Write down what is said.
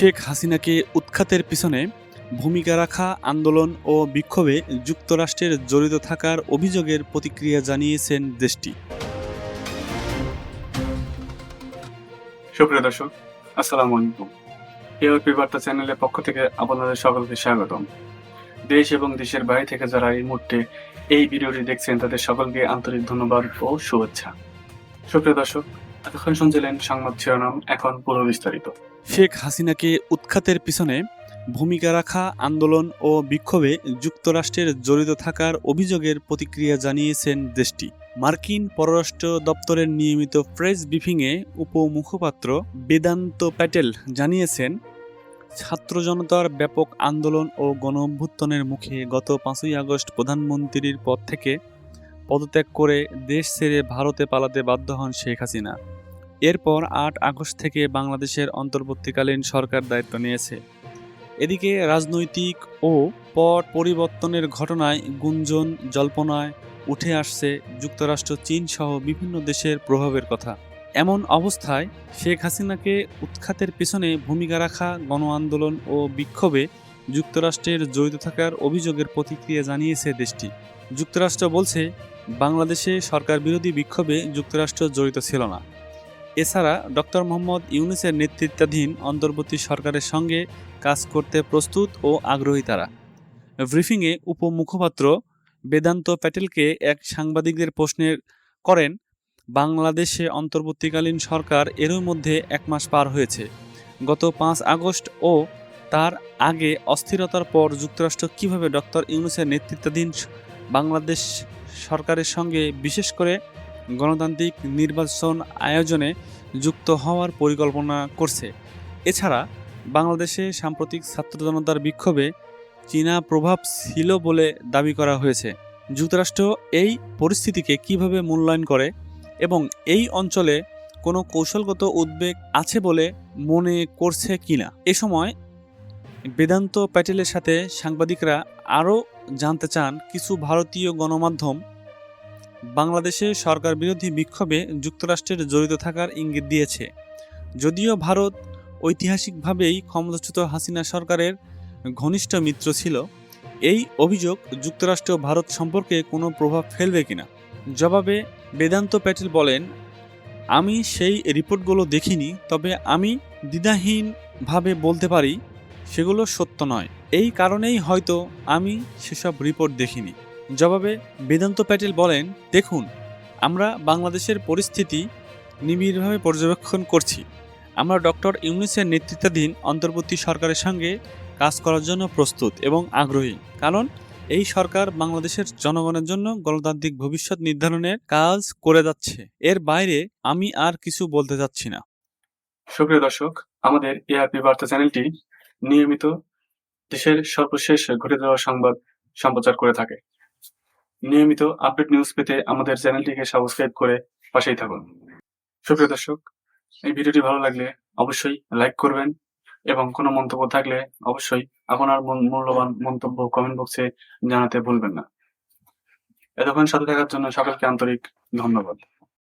শেখ হাসিনাকে উৎখাতের পিছনে ভূমিকা রাখা, আন্দোলন ও বিক্ষোভে যুক্তরাষ্ট্রের জড়িত থাকার অভিযোগের প্রতিক্রিয়া জানিয়েছেন দেশটি। সুপ্রিয় দর্শক, আসসালামু আলাইকুম। এওপি বার্তা চ্যানেলের পক্ষ থেকে আপনাদের সকলকে স্বাগতম। দেশ এবং দেশের বাইরে থেকে যারা এই মুহূর্তে এই ভিডিওটি দেখছেন, তাদের সকলকে আন্তরিক ধন্যবাদ ও শুভেচ্ছা। সুপ্রিয় দর্শক এতক্ষণ শুনছিলেন সংবাদ শিরোনাম, এখন পুরো বিস্তারিত। শেখ হাসিনাকে উৎখাতের পিছনে ভূমিকা রাখা, আন্দোলন ও বিক্ষোভে যুক্তরাষ্ট্রের জড়িত থাকার অভিযোগের প্রতিক্রিয়া জানিয়েছেন দেশটি। মার্কিন পররাষ্ট্র দপ্তরের নিয়মিত প্রেস ব্রিফিংয়ে উপমুখপাত্র বেদান্ত প্যাটেল জানিয়েছেন, ছাত্র জনতার ব্যাপক আন্দোলন ও গণ মুখে গত পাঁচই আগস্ট প্রধানমন্ত্রীর পদ থেকে পদত্যাগ করে দেশ ছেড়ে ভারতে পালাতে বাধ্য হন শেখ হাসিনা। এরপর আট আগস্ট থেকে বাংলাদেশের অন্তর্বর্তীকালীন সরকার দায়িত্ব নিয়েছে। এদিকে রাজনৈতিক ও পট পরিবর্তনের ঘটনায় গুঞ্জন, জল্পনায় উঠে আসছে যুক্তরাষ্ট্র, চীন সহ বিভিন্ন দেশের প্রভাবের কথা। এমন অবস্থায় শেখ হাসিনাকে উৎখাতের পিছনে ভূমিকা রাখা গণ আন্দোলন ও বিক্ষোভে যুক্তরাষ্ট্রের জড়িত থাকার অভিযোগের প্রতিক্রিয়া জানিয়েছে দেশটি। যুক্তরাষ্ট্র বলছে, বাংলাদেশে সরকার বিরোধী বিক্ষোভে যুক্তরাষ্ট্র জড়িত ছিল না। এছাড়া ডক্টর মোহাম্মদ ইউনুসের নেতৃত্বাধীন অন্তর্বর্তী সরকারের সঙ্গে কাজ করতে প্রস্তুত ও আগ্রহী তারা। ব্রিফিংয়ে উপমুখপাত্র বেদান্ত প্যাটেলকে এক সাংবাদিকদের প্রশ্নের করেন, বাংলাদেশে অন্তর্বর্তীকালীন সরকার এরই মধ্যে এক মাস পার হয়েছে। গত পাঁচ আগস্ট ও তার আগে অস্থিরতার পর যুক্তরাষ্ট্র কীভাবে ডক্টর ইউনুসের নেতৃত্বাধীন বাংলাদেশ সরকারের সঙ্গে বিশেষ করে গণতান্ত্রিক নির্বাচন আয়োজনে যুক্ত হওয়ার পরিকল্পনা করছে। এছাড়া বাংলাদেশে সাম্প্রতিক ছাত্র জনতার বিক্ষোভে চীনা প্রভাব ছিল বলে দাবি করা হয়েছে। যুক্তরাষ্ট্র এই পরিস্থিতিকে কীভাবে মূল্যায়ন করে এবং এই অঞ্চলে কোনো কৌশলগত উদ্বেগ আছে বলে মনে করছে কিনা? এ সময় বেদান্ত প্যাটেলের সাথে সাংবাদিকরা আরও জানতে চান কিছু ভারতীয় গণমাধ্যম, বাংলাদেশে সরকার বিরোধী বিক্ষোভে যুক্তরাষ্ট্রের জড়িত থাকার ইঙ্গিত দিয়েছে। যদিও ভারত ঐতিহাসিকভাবেই ক্ষমতাচ্যুত হাসিনা সরকারের ঘনিষ্ঠ মিত্র ছিল, এই অভিযোগ যুক্তরাষ্ট্র ভারত সম্পর্কে কোনো প্রভাব ফেলবে কিনা? জবাবে বেদান্ত প্যাটেল বলেন, আমি সেই রিপোর্টগুলো দেখিনি, তবে আমি দ্বিধাহীনভাবে বলতে পারি সেগুলো সত্য নয়। এই কারণেই হয়তো আমি সেসব রিপোর্ট দেখিনি। জবাবে বেদান্ত প্যাটেল বলেন, দেখুন, আমরা বাংলাদেশের পরিস্থিতি নিবিড়ভাবে পর্যবেক্ষণ করছি। আমরা ডক্টর ইউনিসের নেতৃত্বাধীন অন্তর্বর্তী সরকারের সঙ্গে কাজ করার জন্য প্রস্তুত এবং আগ্রহী। কারণ এই সরকার বাংলাদেশের জনগণের জন্য গণতান্ত্রিক ভবিষ্যৎ নির্ধারণের কাজ করে যাচ্ছে। এর বাইরে আমি আর কিছু বলতে চাচ্ছি না। সুপ্রিয় দর্শক, আমাদের এআরপি বার্তা চ্যানেলটি নিয়মিত দেশের সর্বশেষ ঘটে যাওয়া সংবাদ সম্প্রচার করে থাকে। নিয়মিত আপডেট নিউজ পেতে আমাদের চ্যানেলটিকে সাবস্ক্রাইব করে পাশেই থাকুন। সুপ্রিয় দর্শক, এই ভিডিওটি ভালো লাগলে অবশ্যই লাইক করবেন এবং কোনো মন্তব্য থাকলে অবশ্যই আপনার মূল- মূল্যবান মন্তব্য কমেন্ট বক্সে জানাতে ভুলবেন না। এতক্ষণ সাথে থাকার জন্য সকলকে আন্তরিক ধন্যবাদ।